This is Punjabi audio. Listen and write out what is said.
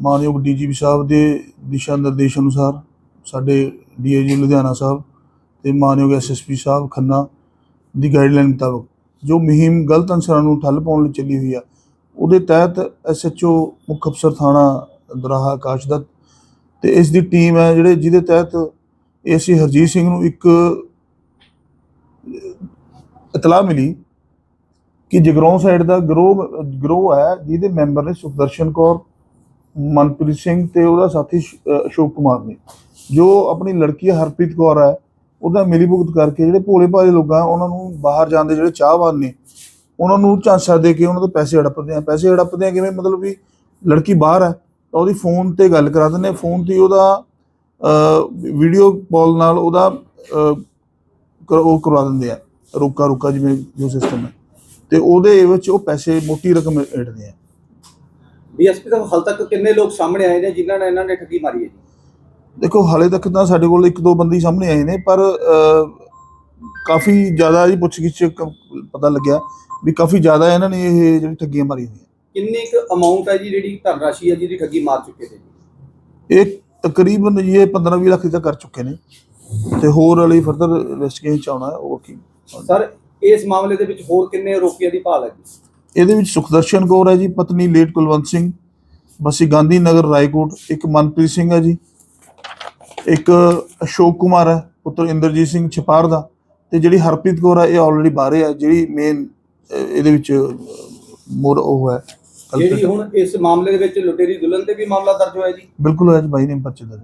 ਮਾਨਯੋਗ ਡੀਜੀਪੀ ਸਾਹਿਬ ਦੇ ਸਾਹਿਬ ਖੰਨਾ ਦੀ ਗਾਈਡਲਾਈਨ ਮੁਤਾਬਕ ਜੋ ਮੁਹਿੰਮ ਗਲਤ ਅਨਸਰਾਂ ਨੂੰ ਠੱਲ ਪਾਉਣ ਲਈ ਚੱਲੀ ਹੋਈ ਆ ਉਹਦੇ ਤਹਿਤ ਐਸਐਚਓ ਮੁੱਖ ਅਫਸਰ ਥਾਣਾ ਦਰਾਹਾ ਆਕਾਸ਼ਦਤ ਤੇ ਇਸ ਦੀ ਟੀਮ ਹੈ ਜਿਹੜੇ ਜਿਹਦੇ ਤਹਿਤ ਏਸੀ ਹਰਜੀਤ ਸਿੰਘ ਨੂੰ ਇੱਕ ਇਤਲਾਹ ਮਿਲੀ ਕਿ ਜਗਰੋਂ ਸਾਈਡ ਦਾ ਗਰੋਹ ਗਰੋਹ ਹੈ, ਜਿਹਦੇ ਮੈਂਬਰ ਨੇ ਸੁਖਦਰਸ਼ਨ ਕੌਰ, ਮਨਪ੍ਰੀਤ ਸਿੰਘ ਤੇ ਉਹਦਾ ਸਾਥੀ ਅਸ਼ੋਕ ਕੁਮਾਰ ਨੇ। ਜੋ ਆਪਣੀ ਲੜਕੀ ਹਰਪ੍ਰੀਤ ਕੌਰ ਹੈ, ਉਹਦਾ ਮਿਲੀਭੁਗਤ ਕਰਕੇ ਜਿਹੜੇ ਭੋਲੇ ਭਾਲੇ ਲੋਕਾਂ ਉਹਨਾਂ ਨੂੰ ਬਾਹਰ ਜਾਣ ਦੇ ਜਿਹੜੇ ਚਾਹਵਾਨ ਨੇ, ਉਹਨਾਂ ਨੂੰ ਝਾਂਸਾ ਦੇ ਕੇ ਉਹਨਾਂ ਤੋਂ ਪੈਸੇ ਹੜਪਦੇ ਆ। ਪੈਸੇ ਹੜਪਦੇ ਆ ਕਿਵੇਂ? ਮਤਲਬ ਵੀ ਲੜਕੀ ਬਾਹਰ ਹੈ, ਤਾਂ ਉਹਦੀ ਫੋਨ ਤੇ ਗੱਲ ਕਰਾ ਦਿੰਦੇ ਫੋਨ ਤੇ ਉਹਦਾ ਵੀਡੀਓ ਕਾਲ ਨਾਲ ਉਹਦਾ ਕਰ- ਉਹ ਕਰਵਾ ਦਿੰਦੇ ਆ। ਰੋਕਾ ਰੋਕਾ ਜਿਵੇਂ ਜੋ ਸਿਸਟਮ ਹੈ। ਤੇ ਉਹਦੇ ਵਿੱਚ ਉਹ ਪੈਸੇ ਮੋਟੀ ਰਕਮ ਏੜਦੇ ਆ। ਡੀਐਸਪੀ ਸਾਹਿਬ ਹਾਲ ਤੱਕ ਕਿੰਨੇ ਲੋਕ ਸਾਹਮਣੇ ਆਏ ਨੇ ਜਿਨ੍ਹਾਂ ਨੇ ਇਹਨਾਂ ਨੇ ਠੱਗੀ ਮਾਰੀ ਹੈ ਜੀ? ਦੇਖੋ ਹਾਲੇ ਤੱਕ ਤਾਂ ਸਾਡੇ ਕੋਲ ਇੱਕ ਦੋ ਬੰਦੇ ਹੀ ਸਾਹਮਣੇ ਆਏ ਨੇ ਪਰ ਅਹ, ਕਾਫੀ ਜ਼ਿਆਦਾ ਜੀ ਪੁੱਛਗਿੱਛ ਕ- ਪਤਾ ਲੱਗਿਆ ਵੀ ਕਾਫੀ ਜ਼ਿਆਦਾ ਇਹਨਾਂ ਨੇ ਇਹ ਜਿਹੜੀ ਠੱਗੀਆਂ ਮਾਰੀ ਹੋਈਆਂ। ਕਿੰਨੀ ਕੁ ਅਮਾਉਂਟ ਹੈ ਜੀ ਜਿਹੜੀ ਧਨ ਰਾਸ਼ੀ ਹੈ ਜਿਹਦੀ ਠੱਗੀ ਮਾਰ ਚੁੱਕੇ ਨੇ ਜੀ? ਇਹ ਤਕਰੀਬਨ ਇਹ 15-20 ਲੱਖ ਤੱਕ ਕਰ ਚੁੱਕੇ ਨੇ। ਤੇ ਹੋਰ ਵਾਲੀ ਫਰਦਰ ਇਨਵੈਸਟੀਗੇਸ਼ਨ ਚ ਆਉਣਾ ਹੈ ਉਹ ਕੀ। ਸਰ ਇਸ ਮਾਮਲੇ ਦੇ ਵਿੱਚ ਹੋਰ ਕਿੰਨੇ ਆਰੋਪੀਆਂ ਦੀ ਭਾਲ ਹੈ ਇਹਦੇ ਵਿੱਚ ਸੁਖਦਰਸ਼ਨ ਕੌਰ ਹੈ ਜੀ ਪਤਨੀ ਲੇਟ ਕੁਲਵੰਤ ਸਿੰਘ ਬਸੀ ਗਾਂਧੀ ਨਗਰ ਰਾਏਕੋਟ ਇੱਕ ਮਨਪ੍ਰੀਤ ਸਿੰਘ ਹੈ ਜੀ ਇੱਕ ਅਸ਼ੋਕ ਕੁਮਾਰ ਹੈ ਪੁੱਤਰ ਇੰਦਰਜੀਤ ਸਿੰਘ ਛਪਾਰ ਦਾ ਤੇ ਜਿਹੜੀ ਹਰਪ੍ਰੀਤ ਕੌਰ ਹੈ ਇਹ ਆਲਰੇਡੀ ਬਾਹਰ ਹੈ ਜਿਹੜੀ ਮੇਨ ਇਹਦੇ ਵਿੱਚ ਮੋਰ ਉਹ ਹੈ। ਜਿਹੜੀ ਹੁਣ ਇਸ ਮਾਮਲੇ ਦੇ ਵਿੱਚ ਲੁਟੇਰੀ ਦੁਲਹਨ ਤੇ ਵੀ ਮਾਮਲਾ ਦਰਜ ਹੋਇਆ ਜੀ? ਬਿਲਕੁਲ ਹੈ ਜੀ ਬਾਈ ਨੇ ਪਰਚੇ ਦਾ